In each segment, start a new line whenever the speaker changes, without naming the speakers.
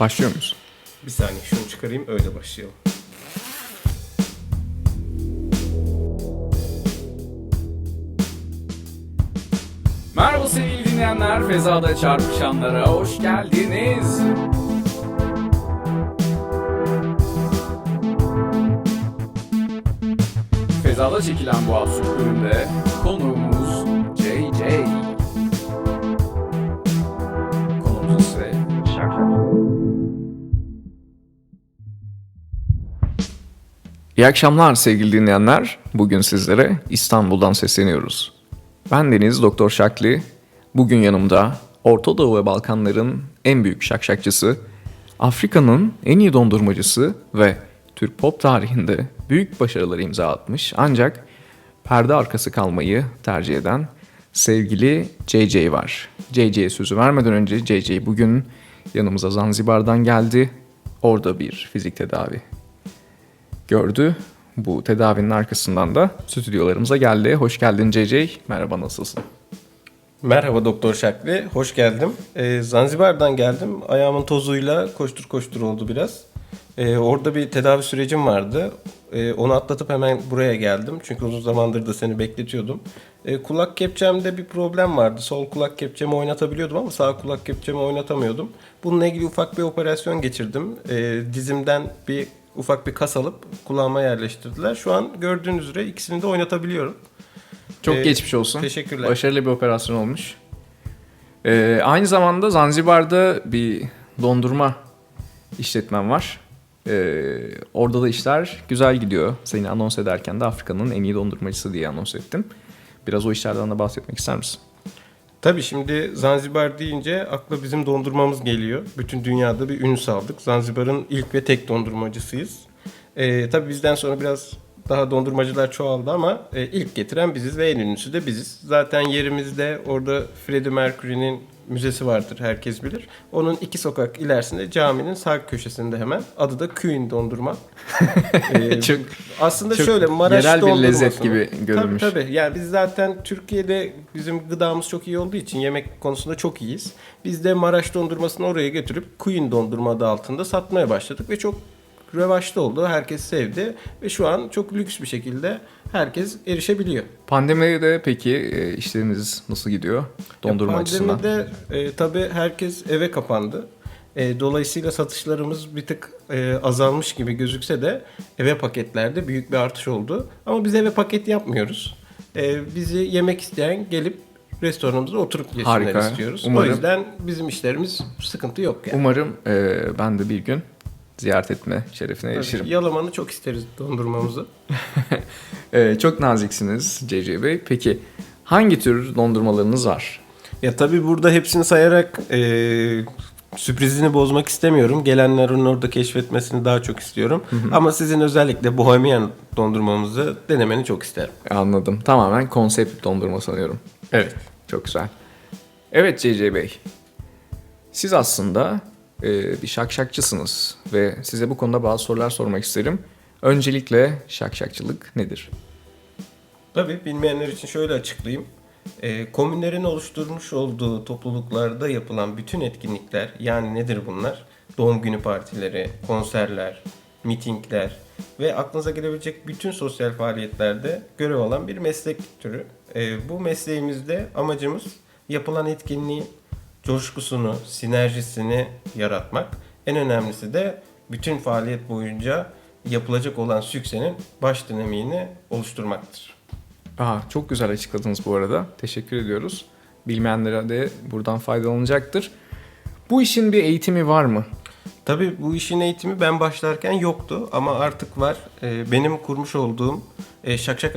Başlıyor muyuz?
Bir saniye şunu çıkarayım öyle başlayalım.
Merhaba sevgili dinleyenler, Fezada Çarpışanlara hoş geldiniz. Fezada çekilen bu absürt bölümde konuğumuz JJ.
İyi akşamlar sevgili dinleyenler. Bugün sizlere İstanbul'dan sesleniyoruz. Ben Deniz Doktor Şakli. Bugün yanımda Orta Doğu ve Balkanların en büyük şakşakçısı, Afrika'nın en iyi dondurmacısı ve Türk pop tarihinde büyük başarılar imza atmış ancak perde arkası kalmayı tercih eden sevgili JJ var. JJ'ye sözü vermeden önce JJ bugün yanımıza Zanzibar'dan geldi. Orada bir fizik tedavi gördü. Bu tedavinin arkasından da stüdyolarımıza geldi. Hoş geldin CC. Merhaba nasılsın?
Merhaba Doktor Şakli, hoş geldim. Ee, Zanzibar'dan geldim. Ayağımın tozuyla koştur koştur oldu biraz. Ee, orada bir tedavi sürecim vardı. Ee, onu atlatıp hemen buraya geldim. Çünkü uzun zamandır da seni bekletiyordum. Ee, kulak kepçemde bir problem vardı. Sol kulak kepçemi oynatabiliyordum ama sağ kulak kepçemi oynatamıyordum. Bununla ilgili ufak bir operasyon geçirdim. Ee, dizimden bir ufak bir kas alıp kulağıma yerleştirdiler. Şu an gördüğünüz üzere ikisini de oynatabiliyorum.
Çok
Ee,
geçmiş olsun.
teşekkürler.
Başarılı bir operasyon olmuş. Ee, aynı zamanda Zanzibar'da bir dondurma işletmen var. Ee, orada da işler güzel gidiyor. Seni anons ederken de Afrika'nın en iyi dondurmacısı diye anons ettim. Biraz o işlerden de bahsetmek ister misin?
Tabii şimdi Zanzibar deyince akla bizim dondurmamız geliyor. Bütün dünyada bir ün saldık. Zanzibar'ın ilk ve tek dondurmacısıyız. Ee, tabii bizden sonra biraz daha dondurmacılar çoğaldı ama e, ilk getiren biziz ve en ünlüsü de biziz. Zaten yerimizde orada Freddie Mercury'nin müzesi vardır herkes bilir. Onun iki sokak ilerisinde caminin sağ köşesinde hemen adı da Queen dondurma. Ee,
Çok-
aslında
çok
şöyle Maraş
yerel bir lezzet gibi görülmüş.
Tabii tabii. Yani biz zaten Türkiye'de bizim gıdamız çok iyi olduğu için yemek konusunda çok iyiyiz. Biz de Maraş dondurmasını oraya götürüp Queen dondurma adı altında satmaya başladık ve çok revaçta oldu. Herkes sevdi ve şu an çok lüks bir şekilde herkes erişebiliyor.
Pandemide peki e, işleriniz nasıl gidiyor? Dondurma
Ya
açısından.
Pandemide e, tabii herkes eve kapandı. E, dolayısıyla satışlarımız bir tık e, azalmış gibi gözükse de eve paketlerde büyük bir artış oldu. Ama biz eve paket yapmıyoruz. E, bizi yemek isteyen gelip restoranımıza oturup yesinler
Harika.
istiyoruz.
Umarım-
O yüzden bizim işlerimiz sıkıntı yok yani.
Umarım e, ben de bir gün ziyaret etme şerefine erişirim.
Tabii, Yalamanı çok isteriz dondurmamızı.
Ee, çok naziksiniz CC Bey. Peki hangi tür dondurmalarınız var?
Ya tabii burada hepsini sayarak e, sürprizini bozmak istemiyorum. Gelenlerin orada keşfetmesini daha çok istiyorum. Ama sizin özellikle Bohemian dondurmamızı denemeni çok isterim.
Anladım. Tamamen konsept dondurma sanıyorum.
Evet.
Çok güzel. Evet CC Bey. Siz aslında e, bir şakşakçısınız ve size bu konuda bazı sorular sormak isterim. Öncelikle şakşakçılık nedir?
Tabii bilmeyenler için şöyle açıklayayım. E, komünlerin oluşturmuş olduğu topluluklarda yapılan bütün etkinlikler yani nedir bunlar? Doğum günü partileri, konserler, mitingler ve aklınıza gelebilecek bütün sosyal faaliyetlerde görev alan bir meslek türü. E, bu mesleğimizde amacımız yapılan etkinliğin coşkusunu, sinerjisini yaratmak. En önemlisi de bütün faaliyet boyunca yapılacak olan süksenin baş dinamiğini oluşturmaktır.
Aa, çok güzel açıkladınız bu arada. Teşekkür ediyoruz. Bilmeyenlere de buradan faydalanacaktır. Bu işin bir eğitimi var mı?
Tabii bu işin eğitimi ben başlarken yoktu ama artık var. Ee, benim kurmuş olduğum e, Şakşak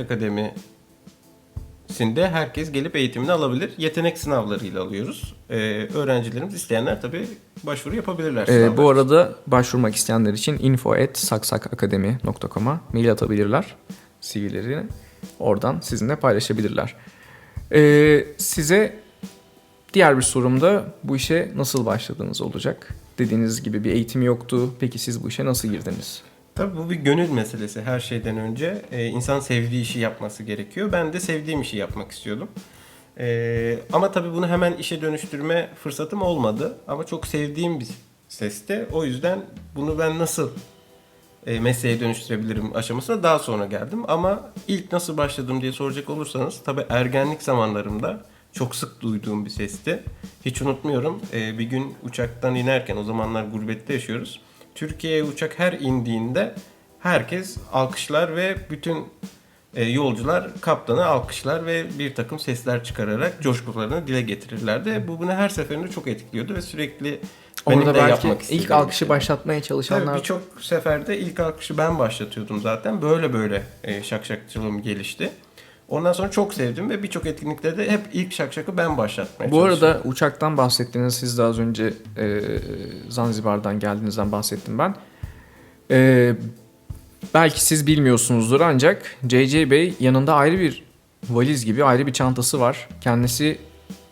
Akademisi'nde herkes gelip eğitimini alabilir. Yetenek sınavlarıyla alıyoruz. Ee, öğrencilerimiz isteyenler tabii başvuru yapabilirler.
Ee, bu arada başvurmak isteyenler için info@saksakakademi.com'a mail atabilirler. CV'lerini oradan sizinle paylaşabilirler. Ee, size diğer bir sorum da bu işe nasıl başladığınız olacak. Dediğiniz gibi bir eğitim yoktu. Peki siz bu işe nasıl girdiniz?
Tabii bu bir gönül meselesi her şeyden önce. Ee, insan sevdiği işi yapması gerekiyor. Ben de sevdiğim işi yapmak istiyordum. Ee, ama tabii bunu hemen işe dönüştürme fırsatım olmadı. Ama çok sevdiğim bir seste. O yüzden bunu ben nasıl e, mesleğe dönüştürebilirim aşamasına daha sonra geldim. Ama ilk nasıl başladım diye soracak olursanız tabii ergenlik zamanlarımda çok sık duyduğum bir sesti. Hiç unutmuyorum e, bir gün uçaktan inerken o zamanlar gurbette yaşıyoruz. Türkiye'ye uçak her indiğinde herkes alkışlar ve bütün e, yolcular kaptanı alkışlar ve bir takım sesler çıkararak coşkularını dile getirirlerdi. Bu bunu her seferinde çok etkiliyordu ve sürekli benim
Orada
de
belki
yapmak
ilk
istediğim
alkışı başlatmaya çalışanlar
birçok seferde ilk alkışı ben başlatıyordum zaten. Böyle böyle e, şakşakçılığım gelişti. Ondan sonra çok sevdim ve birçok etkinlikte de hep ilk şakşakı ben başlatmaya
Bu arada uçaktan bahsettiğiniz siz de az önce e, Zanzibar'dan geldiğinizden bahsettim ben. E, belki siz bilmiyorsunuzdur ancak JJ Bey yanında ayrı bir valiz gibi ayrı bir çantası var. Kendisi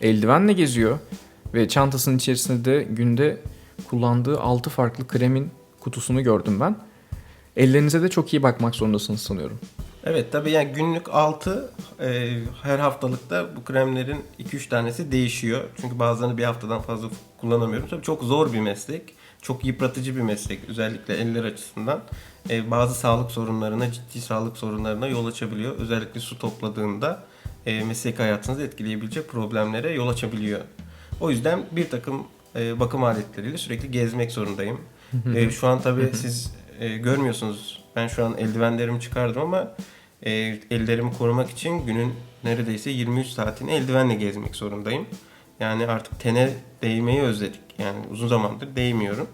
eldivenle geziyor ve çantasının içerisinde de günde kullandığı 6 farklı kremin kutusunu gördüm ben. Ellerinize de çok iyi bakmak zorundasınız sanıyorum.
Evet tabii yani günlük 6 her haftalıkta bu kremlerin 2-3 tanesi değişiyor. Çünkü bazılarını bir haftadan fazla kullanamıyorum. Tabii çok zor bir meslek. Çok yıpratıcı bir meslek özellikle eller açısından. E, bazı sağlık sorunlarına, ciddi sağlık sorunlarına yol açabiliyor. Özellikle su topladığında e, meslek hayatınızı etkileyebilecek problemlere yol açabiliyor. O yüzden bir takım e, bakım aletleriyle sürekli gezmek zorundayım. E, şu an tabii siz e, görmüyorsunuz. Ben şu an eldivenlerimi çıkardım ama e, ellerimi korumak için günün neredeyse 23 saatini eldivenle gezmek zorundayım. Yani artık tene değmeyi özledik. Yani uzun zamandır değmiyorum.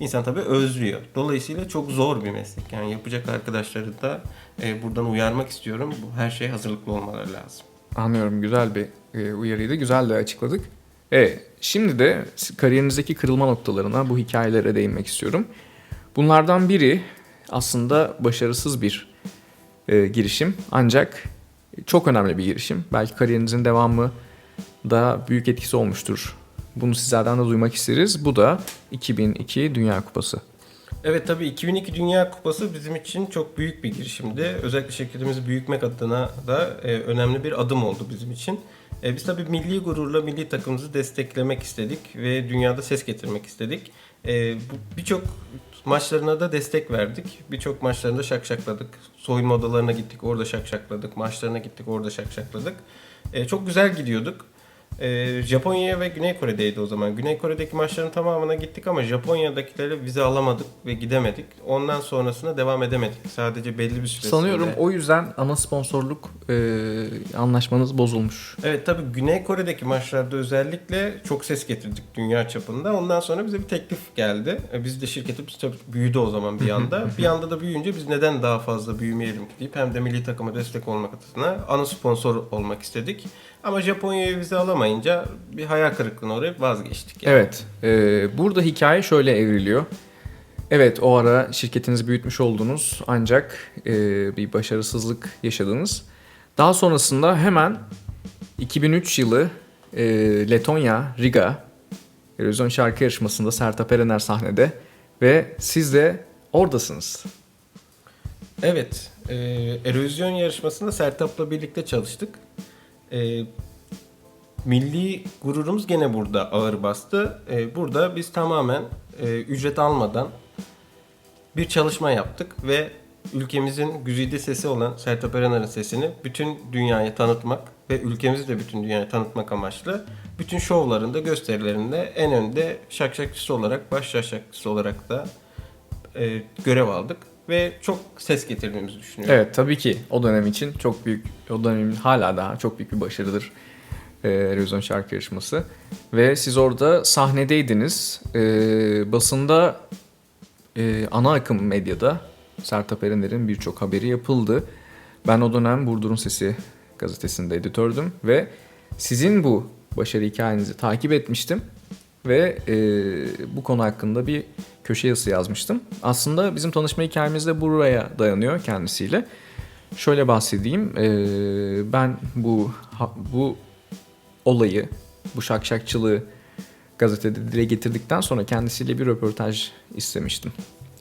İnsan tabii özlüyor. Dolayısıyla çok zor bir meslek. Yani yapacak arkadaşları da e, buradan uyarmak istiyorum. Bu her şeye hazırlıklı olmaları lazım.
Anlıyorum. Güzel bir e, uyarıydı. Güzel de açıkladık. Evet. Şimdi de kariyerinizdeki kırılma noktalarına, bu hikayelere değinmek istiyorum. Bunlardan biri aslında başarısız bir e, girişim. Ancak çok önemli bir girişim. Belki kariyerinizin devamı da büyük etkisi olmuştur. Bunu sizlerden de duymak isteriz. Bu da 2002 Dünya Kupası.
Evet tabii 2002 Dünya Kupası bizim için çok büyük bir girişimdi. Özellikle şirketimizi büyütmek adına da e, önemli bir adım oldu bizim için. E, biz tabii milli gururla milli takımımızı desteklemek istedik ve dünyada ses getirmek istedik. E, Birçok maçlarına da destek verdik. Birçok maçlarında şakşakladık. Soyunma odalarına gittik orada şakşakladık. Maçlarına gittik orada şakşakladık. E, çok güzel gidiyorduk. Ee, Japonya ve Güney Kore'deydi o zaman. Güney Kore'deki maçların tamamına gittik ama Japonya'dakilere vize alamadık ve gidemedik. Ondan sonrasına devam edemedik. Sadece belli bir süre
Sanıyorum o yüzden ana sponsorluk e, anlaşmanız bozulmuş.
Evet tabii Güney Kore'deki maçlarda özellikle çok ses getirdik dünya çapında. Ondan sonra bize bir teklif geldi. E, Biz de şirketimiz tabii büyüdü o zaman bir anda. bir anda da büyüyünce biz neden daha fazla büyümeyelim deyip hem de milli takıma destek olmak adına ana sponsor olmak istedik. Ama Japonya'ya vize alamayınca bir hayal kırıklığına uğrayıp vazgeçtik. yani.
Evet, e, burada hikaye şöyle evriliyor. Evet, o ara şirketinizi büyütmüş oldunuz ancak e, bir başarısızlık yaşadınız. Daha sonrasında hemen 2003 yılı e, Letonya, Riga Eurovision şarkı yarışmasında Sertab Erener sahnede ve siz de oradasınız.
Evet, e, erozyon yarışmasında Sertap'la birlikte çalıştık. E, milli gururumuz gene burada ağır bastı. E, burada biz tamamen e, ücret almadan bir çalışma yaptık ve ülkemizin güzide sesi olan Sertab Erener'in sesini bütün dünyaya tanıtmak ve ülkemizi de bütün dünyaya tanıtmak amaçlı bütün şovlarında, gösterilerinde en önde şakşakçısı olarak, baş şakşakçısı olarak da e, görev aldık ve çok ses getirdiğimizi düşünüyorum.
Evet tabii ki o dönem için çok büyük, o dönemin hala daha çok büyük bir başarıdır e, Eurovision şarkı yarışması. Ve siz orada sahnedeydiniz. E, basında e, ana akım medyada Sertab Erener'in birçok haberi yapıldı. Ben o dönem Burdur'un Sesi gazetesinde editördüm ve sizin bu başarı hikayenizi takip etmiştim ve e, bu konu hakkında bir köşe yazısı yazmıştım. Aslında bizim tanışma hikayemiz de buraya dayanıyor kendisiyle. Şöyle bahsedeyim. e, ben bu bu olayı, bu şakşakçılığı gazetede dile getirdikten sonra kendisiyle bir röportaj istemiştim.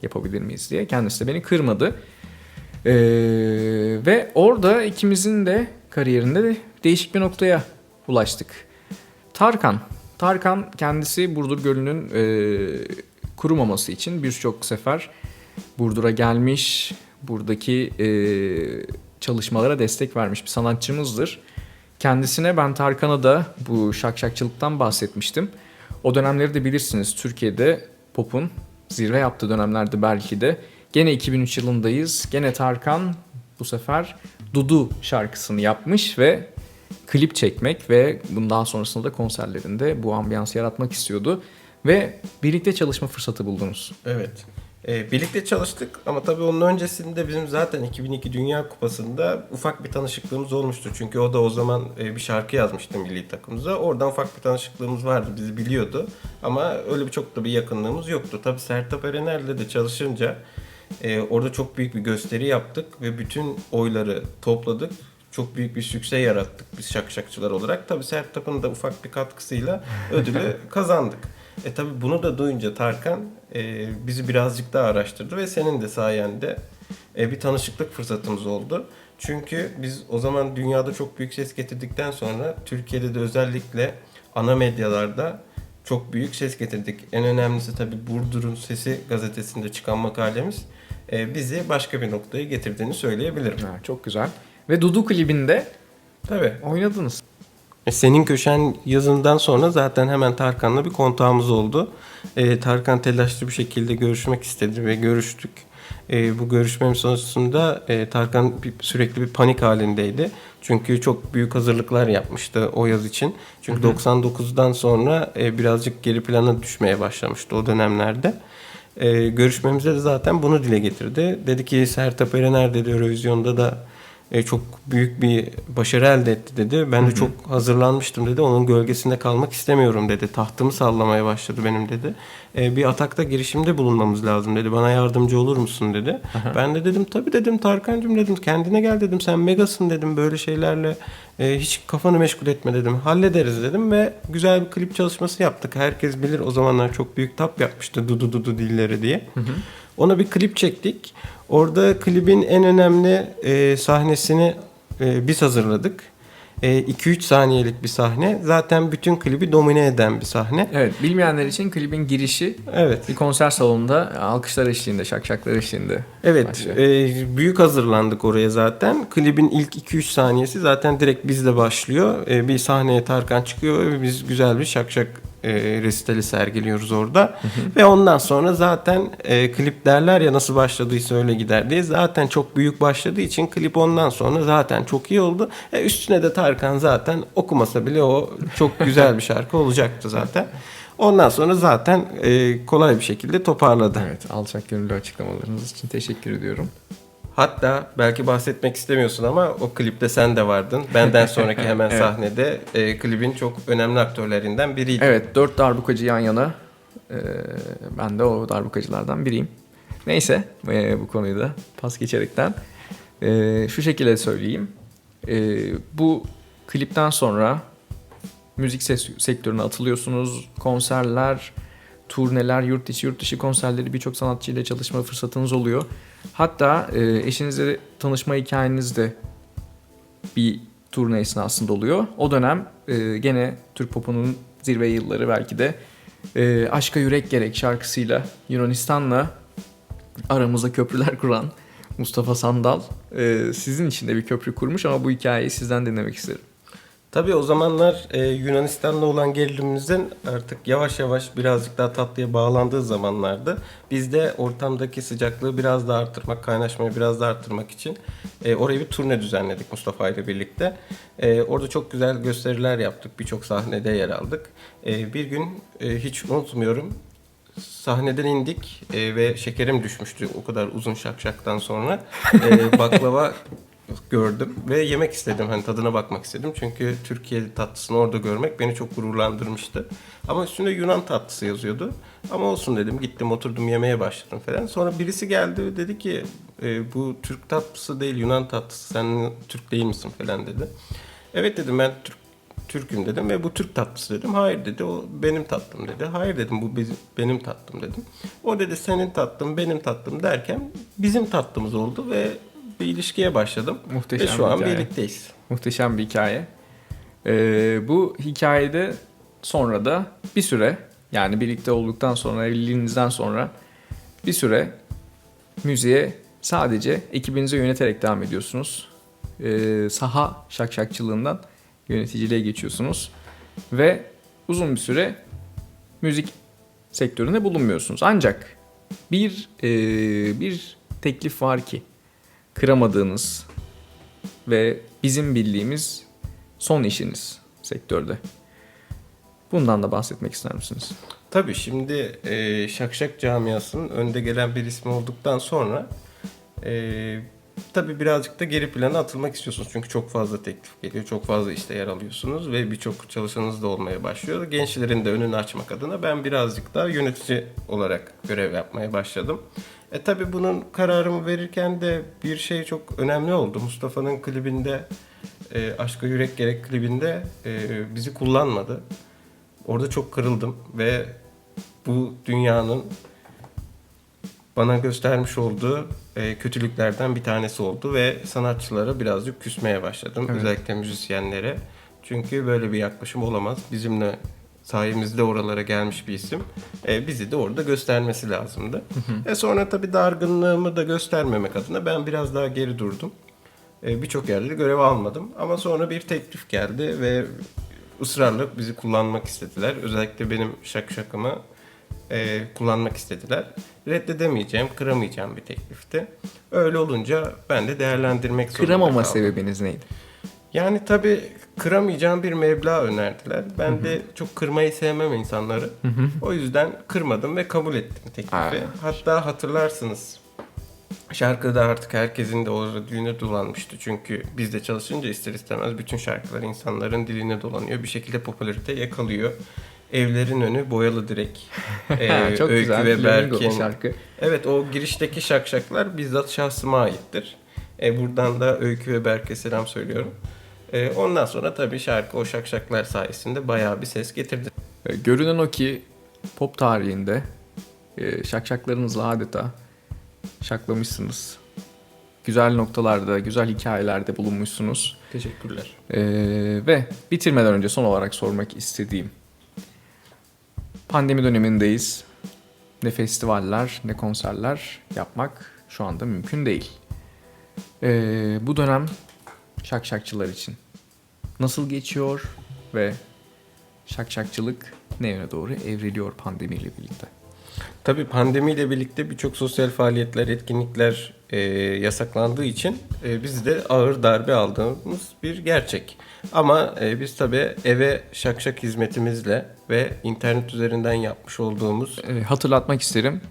Yapabilir miyiz diye. Kendisi de beni kırmadı. Ee, ve orada ikimizin de kariyerinde de değişik bir noktaya ulaştık. Tarkan. Tarkan kendisi Burdur Gölü'nün e, kurumaması için birçok sefer Burdur'a gelmiş, buradaki e, çalışmalara destek vermiş bir sanatçımızdır. Kendisine ben Tarkan'a da bu şakşakçılıktan bahsetmiştim. O dönemleri de bilirsiniz Türkiye'de pop'un zirve yaptığı dönemlerde belki de. Gene 2003 yılındayız. Gene Tarkan bu sefer Dudu şarkısını yapmış ve klip çekmek ve bundan sonrasında da konserlerinde bu ambiyansı yaratmak istiyordu. Ve birlikte çalışma fırsatı buldunuz.
Evet. Ee, birlikte çalıştık ama tabii onun öncesinde bizim zaten 2002 Dünya Kupası'nda ufak bir tanışıklığımız olmuştu. Çünkü o da o zaman e, bir şarkı yazmıştı milli takımımıza. Oradan ufak bir tanışıklığımız vardı. Bizi biliyordu. Ama öyle bir çok da bir yakınlığımız yoktu. Tabii Sertab Erener'le de çalışınca e, orada çok büyük bir gösteri yaptık ve bütün oyları topladık. Çok büyük bir sükse yarattık biz şakşakçılar olarak. Tabii Sertab'ın da ufak bir katkısıyla ödülü kazandık. E tabi bunu da duyunca Tarkan e, bizi birazcık daha araştırdı ve senin de sayende e, bir tanışıklık fırsatımız oldu. Çünkü biz o zaman dünyada çok büyük ses getirdikten sonra Türkiye'de de özellikle ana medyalarda çok büyük ses getirdik. En önemlisi tabi Burdur'un Sesi gazetesinde çıkan makalemiz e, bizi başka bir noktaya getirdiğini söyleyebilirim.
Ha, çok güzel. Ve Dudu klibinde
Tabii.
oynadınız.
E, Senin Köşen yazından sonra zaten hemen Tarkan'la bir kontağımız oldu. E, Tarkan telaşlı bir şekilde görüşmek istedi ve görüştük. E, bu görüşmemiz sonucunda e, Tarkan bir- sürekli bir panik halindeydi. Çünkü çok büyük hazırlıklar yapmıştı o yaz için. Çünkü 99'dan sonra e, birazcık geri plana düşmeye başlamıştı o dönemlerde. E, görüşmemizde de zaten bunu dile getirdi. Dedi ki Sertab Erener dedi Eurovision'da da e, çok büyük bir başarı elde etti dedi. Ben de çok hazırlanmıştım dedi. Onun gölgesinde kalmak istemiyorum dedi. Tahtımı sallamaya başladı benim dedi. E, bir atakta girişimde bulunmamız lazım dedi. Bana yardımcı olur musun dedi. Ben de dedim tabii dedim Tarkan'cığım dedim kendine gel dedim. Sen megasın dedim böyle şeylerle e, hiç kafanı meşgul etme dedim. Hallederiz dedim ve güzel bir klip çalışması yaptık. Herkes bilir o zamanlar çok büyük tap yapmıştı Dudu Dudu dilleri diye. Ona bir klip çektik. Orada klibin en önemli e, sahnesini e, biz hazırladık. E, 2-3 saniyelik bir sahne. Zaten bütün klibi domine eden bir sahne.
Evet, bilmeyenler için klibin girişi
Evet.
bir konser salonunda alkışlar eşliğinde, şakşaklar eşliğinde.
Evet,
başlıyor.
e, büyük hazırlandık oraya zaten. Klibin ilk 2-3 saniyesi zaten direkt bizle başlıyor. E, bir sahneye Tarkan çıkıyor ve biz güzel bir şak şak e, resitali sergiliyoruz orada. Ve ondan sonra zaten e, klip derler ya nasıl başladıysa öyle gider diye. Zaten çok büyük başladığı için klip ondan sonra zaten çok iyi oldu. E, üstüne de Tarkan zaten okumasa bile o çok güzel bir şarkı olacaktı zaten. Ondan sonra zaten e, kolay bir şekilde toparladı.
Evet, alçak gönüllü açıklamalarınız için teşekkür ediyorum.
Hatta belki bahsetmek istemiyorsun ama o klipte sen de vardın. Benden sonraki hemen
Evet.
sahnede e, klibin çok önemli aktörlerinden biriydi.
Evet, dört darbukacı yan yana. Ee, ben de o darbukacılardan biriyim. Neyse, ee, bu konuyu da pas geçerekten. ee, şu şekilde söyleyeyim. Ee, bu klipten sonra müzik ses, sektörüne atılıyorsunuz. Konserler, turneler, yurt içi yurt dışı konserleri birçok sanatçıyla çalışma fırsatınız oluyor. Hatta e, eşinizle tanışma hikayeniz de bir turne esnasında oluyor. O dönem e, gene Türk popunun zirve yılları belki de e, Aşka Yürek Gerek şarkısıyla Yunanistan'la aramıza köprüler kuran Mustafa Sandal e, sizin için de bir köprü kurmuş ama bu hikayeyi sizden dinlemek isterim.
Tabii o zamanlar e, Yunanistan'la olan gerilimimizin artık yavaş yavaş birazcık daha tatlıya bağlandığı zamanlardı. Biz de ortamdaki sıcaklığı biraz daha arttırmak, kaynaşmayı biraz daha arttırmak için e, oraya bir turne düzenledik Mustafa ile birlikte. E, orada çok güzel gösteriler yaptık, birçok sahnede yer aldık. E, bir gün e, hiç unutmuyorum sahneden indik e, ve şekerim düşmüştü o kadar uzun şakşaktan sonra. E, baklava gördüm ve yemek istedim. Hani tadına bakmak istedim. Çünkü Türkiye tatlısını orada görmek beni çok gururlandırmıştı. Ama üstünde Yunan tatlısı yazıyordu. Ama olsun dedim. Gittim oturdum yemeye başladım falan. Sonra birisi geldi ve dedi ki e, bu Türk tatlısı değil Yunan tatlısı. Sen Türk değil misin falan dedi. Evet dedim ben Türk Türk'üm dedim ve bu Türk tatlısı dedim. Hayır dedi o benim tatlım dedi. Hayır dedim bu benim tatlım dedim. O dedi senin tatlım benim tatlım derken bizim tatlımız oldu ve bir ilişkiye başladım.
Muhteşem
ve şu an
hikaye.
birlikteyiz.
Muhteşem bir hikaye. Ee, bu hikayede sonra da bir süre yani birlikte olduktan sonra evliliğinizden sonra bir süre müziğe sadece ekibinize yöneterek devam ediyorsunuz. Ee, saha şakşakçılığından yöneticiliğe geçiyorsunuz ve uzun bir süre müzik sektöründe bulunmuyorsunuz. Ancak bir e, bir teklif var ki kıramadığınız ve bizim bildiğimiz son işiniz sektörde. Bundan da bahsetmek ister misiniz?
Tabii şimdi e, Şakşak camiasının önde gelen bir ismi olduktan sonra e, tabii birazcık da geri plana atılmak istiyorsunuz. Çünkü çok fazla teklif geliyor, çok fazla işte yer alıyorsunuz ve birçok çalışanınız da olmaya başlıyor. Gençlerin de önünü açmak adına ben birazcık daha yönetici olarak görev yapmaya başladım. E tabii bunun kararımı verirken de bir şey çok önemli oldu. Mustafa'nın klibinde, e, Aşka Yürek Gerek klibinde e, bizi kullanmadı. Orada çok kırıldım ve bu dünyanın bana göstermiş olduğu e, kötülüklerden bir tanesi oldu ve sanatçılara birazcık küsmeye başladım.
Evet.
Özellikle müzisyenlere. Çünkü böyle bir yaklaşım olamaz. Bizimle sayemizde oralara gelmiş bir isim. E, bizi de orada göstermesi lazımdı. E sonra tabii dargınlığımı da göstermemek adına ben biraz daha geri durdum. E, Birçok yerde de görev almadım. Ama sonra bir teklif geldi ve ısrarla bizi kullanmak istediler. Özellikle benim şak şakımı e, kullanmak istediler. Reddedemeyeceğim, kıramayacağım bir teklifti. Öyle olunca ben de değerlendirmek zorunda
Kıramama
kaldım.
sebebiniz neydi?
Yani tabii kıramayacağım bir meblağ önerdiler. Ben de çok kırmayı sevmem insanları. O yüzden kırmadım ve kabul ettim teklifi.
Aa.
Hatta hatırlarsınız şarkıda artık herkesin de orada diline dolanmıştı. Çünkü bizde çalışınca ister istemez bütün şarkılar insanların diline dolanıyor. Bir şekilde popülarite yakalıyor. Evlerin önü boyalı direkt. Ee,
Çok
Öykü
güzel.
ve Berk'in
şarkı.
Evet o girişteki şakşaklar bizzat şahsıma aittir. E, buradan da Öykü ve Berk'e selam söylüyorum. E, ondan sonra tabii şarkı o şakşaklar sayesinde bayağı bir ses getirdi.
E, Görünen o ki pop tarihinde e, şakşaklarınızla adeta şaklamışsınız. Güzel noktalarda, güzel hikayelerde bulunmuşsunuz.
Teşekkürler.
E, ve bitirmeden önce son olarak sormak istediğim. Pandemi dönemindeyiz. Ne festivaller ne konserler yapmak şu anda mümkün değil. E, bu dönem şakşakçılar için nasıl geçiyor ve şakşakçılık ne yöne doğru evriliyor pandemiyle birlikte?
Tabii pandemiyle birlikte birçok sosyal faaliyetler, etkinlikler e, yasaklandığı için e, biz de ağır darbe aldığımız bir gerçek. Ama e, biz tabii eve şakşak hizmetimizle ve internet üzerinden yapmış olduğumuz
E, hatırlatmak isterim.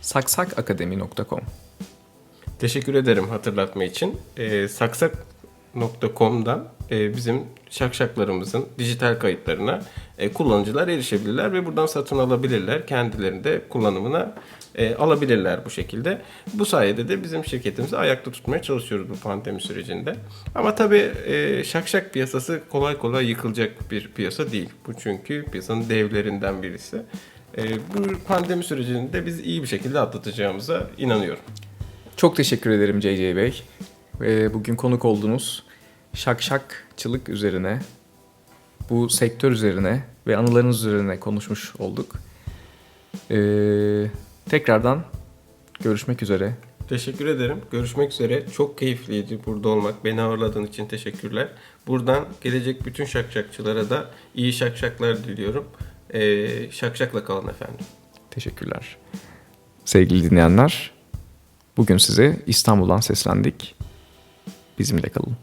saksakakademi.com
Teşekkür ederim hatırlatma için. Ee, saksak.com'dan e, bizim şakşaklarımızın dijital kayıtlarına e, kullanıcılar erişebilirler ve buradan satın alabilirler. Kendilerini de kullanımına e, alabilirler bu şekilde. Bu sayede de bizim şirketimizi ayakta tutmaya çalışıyoruz bu pandemi sürecinde. Ama tabii e, şakşak piyasası kolay kolay yıkılacak bir piyasa değil. Bu çünkü piyasanın devlerinden birisi. E, bu pandemi sürecini de biz iyi bir şekilde atlatacağımıza inanıyorum.
Çok teşekkür ederim CC Bey. E, bugün konuk oldunuz. Şakşakçılık üzerine, bu sektör üzerine ve anılarınız üzerine konuşmuş olduk. E, tekrardan görüşmek üzere.
Teşekkür ederim. Görüşmek üzere. Çok keyifliydi burada olmak. Beni ağırladığın için teşekkürler. Buradan gelecek bütün şakşakçılara da iyi şakşaklar diliyorum. Ee, şakşakla kalın efendim.
Teşekkürler. Sevgili dinleyenler, bugün size İstanbul'dan seslendik. Bizimle kalın.